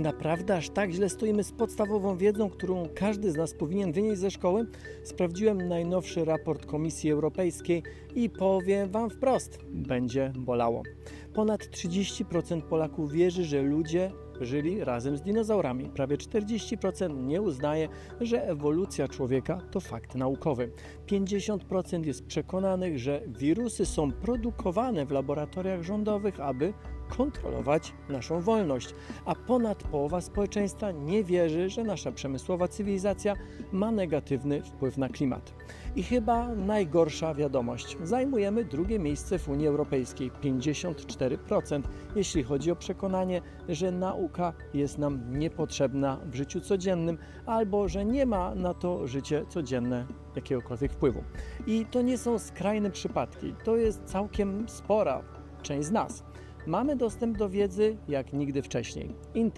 Czy naprawdę aż tak źle stoimy z podstawową wiedzą, którą każdy z nas powinien wynieść ze szkoły? Sprawdziłem najnowszy raport Komisji Europejskiej i powiem Wam wprost: będzie bolało. Ponad 30% Polaków wierzy, że ludzie żyli razem z dinozaurami. Prawie 40% nie uznaje, że ewolucja człowieka to fakt naukowy. 50% jest przekonanych, że wirusy są produkowane w laboratoriach rządowych, aby kontrolować naszą wolność, a ponad połowa społeczeństwa nie wierzy, że nasza przemysłowa cywilizacja ma negatywny wpływ na klimat. I chyba najgorsza wiadomość. Zajmujemy drugie miejsce w Unii Europejskiej 54%, jeśli chodzi o przekonanie, że nauka jest nam niepotrzebna w życiu codziennym albo że nie ma na to życie codzienne jakiegokolwiek wpływu. I to nie są skrajne przypadki, to jest całkiem spora część z nas. Mamy dostęp do wiedzy jak nigdy wcześniej.